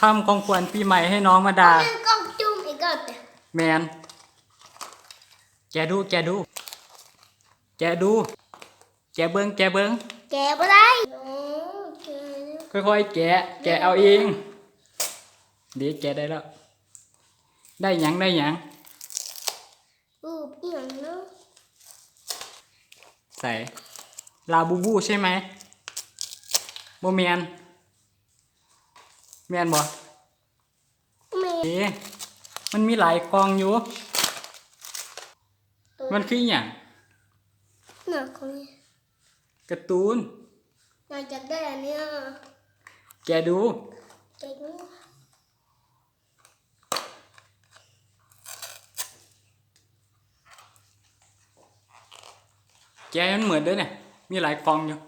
ทำของขวัญปีใหม่ให้น้องมาดาหนึ่งกล่องจุ่มอีกกล่องแมน แกดู แกดู แกดู แกเบิงแกเบิงแกะบ่ได้โอ้แกะค่อยๆแกะ แกะเอาเอง เดี๋ยวแกะได้แล้ว ได้หยังได้หยังรูปอีหยังเนาะใส่ลาบูบูใช่ไหมโมเมียน เมียนบ่แม่เอ๊ะมันมีหลายกองอยู่ มันคืออหย่างหนักของนี่การ์ตูน อยากจะได้อันเนี้ยแกดู เจ๋งแกมันเหมือนเด้วยเนี่ย มีหลายกองอยู่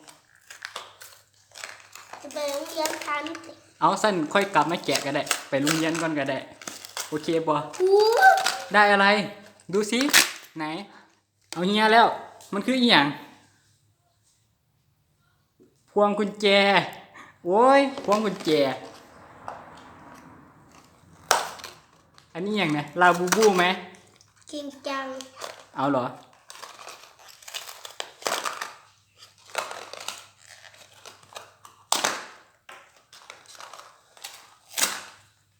จะไปโรงเรียนทันสิ เอาสั้นค่อยกลับมาแกะก็ได้ ไปโรงเรียนก่อนก็ได้ โอเคบ่อู้ได้อะไร ดูสิไหน เอาเฮียแล้ว มันคืออีหยังพวงกุญแจ โอ้ย พวงกุญแจ อันนี้อย่างไงลาบูบูไหมจริงจัง เอาเหรอ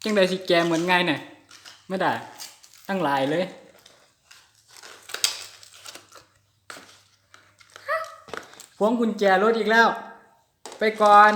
จังใดสิแกเหมือนไงเนี่ยไม่ได้ตั้งหลายเลยพวงกุญแจรถอีกแล้ว ไปก่อน